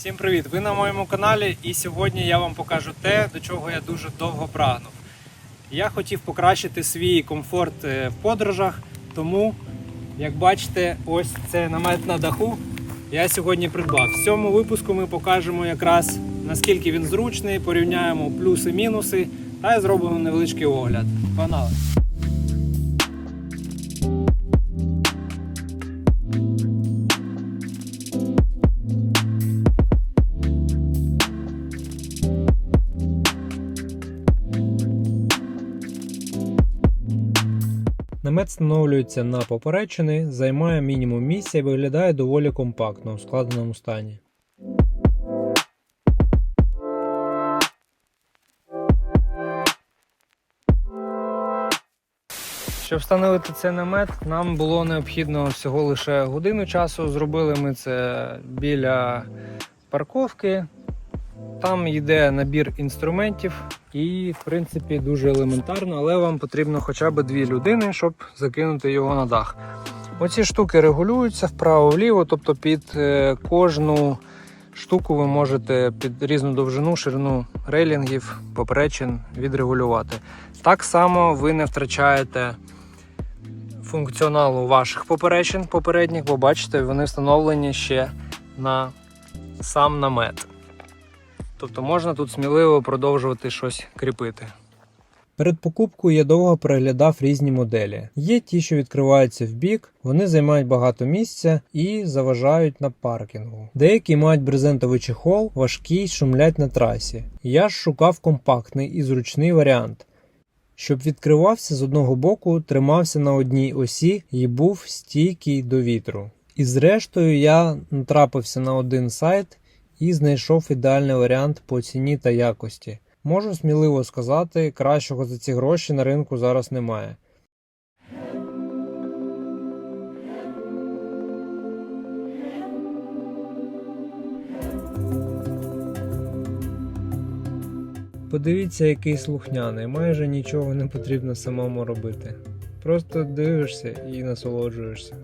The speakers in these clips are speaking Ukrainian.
Всім привіт! Ви на моєму каналі, і сьогодні я вам покажу те, до чого я дуже довго прагнув. Я хотів покращити свій комфорт е, в подорожах, тому, як бачите, ось це намет на даху. Я сьогодні придбав. В цьому випуску ми покажемо якраз наскільки він зручний, порівняємо плюси-мінуси та й зробимо невеличкий огляд. Погнали! Намет встановлюється на поперечини, займає мінімум місця і виглядає доволі компактно у складеному стані. Щоб встановити цей намет, нам було необхідно всього лише годину часу. Зробили ми це біля парковки. Там йде набір інструментів, і в принципі дуже елементарно, але вам потрібно хоча б дві людини, щоб закинути його на дах. Оці штуки регулюються вправо-вліво, тобто під е, кожну штуку ви можете під різну довжину, ширину рейлінгів, поперечин відрегулювати. Так само ви не втрачаєте функціоналу ваших поперечин попередніх, бо бачите, вони встановлені ще на сам намет. Тобто можна тут сміливо продовжувати щось кріпити. Перед покупкою я довго переглядав різні моделі. Є ті, що відкриваються в бік, вони займають багато місця і заважають на паркінгу. Деякі мають брезентовий чехол, важкі й шумлять на трасі. Я ж шукав компактний і зручний варіант. Щоб відкривався з одного боку, тримався на одній осі і був стійкий до вітру. І зрештою я натрапився на один сайт і знайшов ідеальний варіант по ціні та якості. Можу сміливо сказати, кращого за ці гроші на ринку зараз немає. Подивіться, який слухняний, майже нічого не потрібно самому робити. Просто дивишся і насолоджуєшся.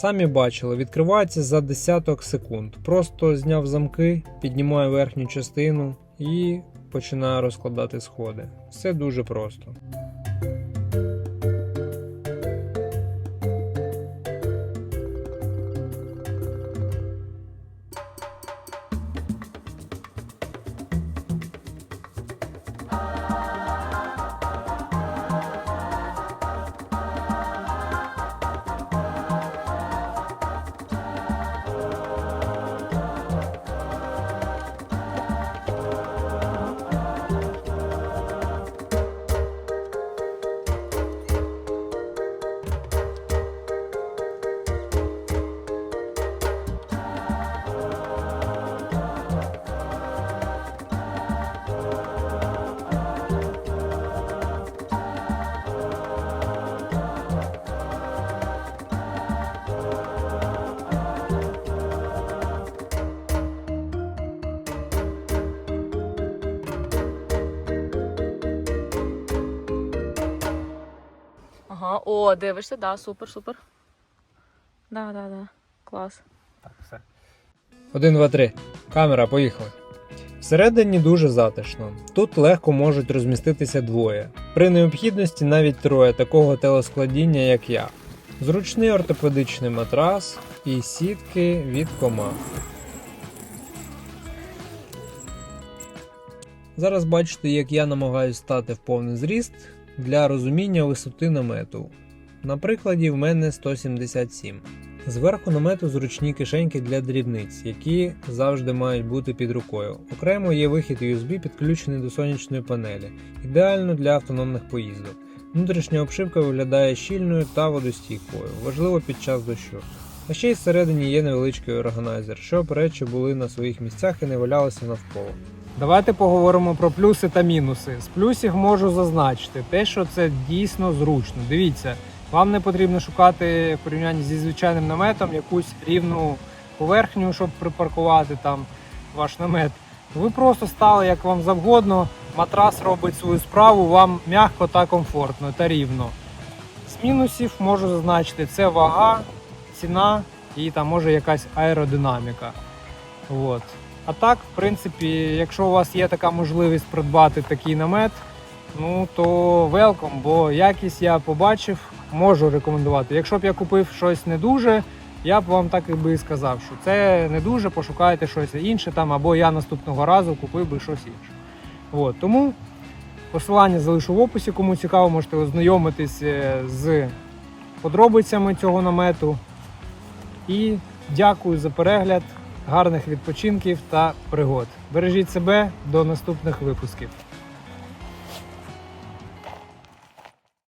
Самі бачили, відкривається за десяток секунд. Просто зняв замки, піднімаю верхню частину і починаю розкладати сходи. Все дуже просто. Ага, о, дивишся, да, супер, супер. Да, да, да. Клас. Так, все. Один, два, три. Камера, поїхали. Всередині дуже затишно. Тут легко можуть розміститися двоє. При необхідності навіть троє такого телескладіння, як я. Зручний ортопедичний матрас і сітки від комах. Зараз бачите, як я намагаюся стати в повний зріст для розуміння висоти намету. На прикладі в мене 177. Зверху намету зручні кишеньки для дрібниць, які завжди мають бути під рукою. Окремо є вихід USB, підключений до сонячної панелі, ідеально для автономних поїздок. Внутрішня обшивка виглядає щільною та водостійкою, важливо під час дощу. А ще й всередині є невеличкий органайзер, щоб речі були на своїх місцях і не валялися навколо. Давайте поговоримо про плюси та мінуси. З плюсів можу зазначити те, що це дійсно зручно. Дивіться, вам не потрібно шукати в порівнянні зі звичайним наметом якусь рівну поверхню, щоб припаркувати там ваш намет. Ви просто стали як вам завгодно, матрас робить свою справу, вам м'яко та комфортно та рівно. З мінусів можу зазначити, це вага, ціна і там може якась аеродинаміка. От. А так, в принципі, якщо у вас є така можливість придбати такий намет, ну то welcome, бо якість я побачив, можу рекомендувати. Якщо б я купив щось не дуже, я б вам так і би сказав, що це не дуже, пошукайте щось інше там, або я наступного разу купив би щось інше. От, тому посилання залишу в описі, кому цікаво, можете ознайомитись е, з подробицями цього намету. І дякую за перегляд, гарних відпочинків та пригод. Бережіть себе до наступних випусків.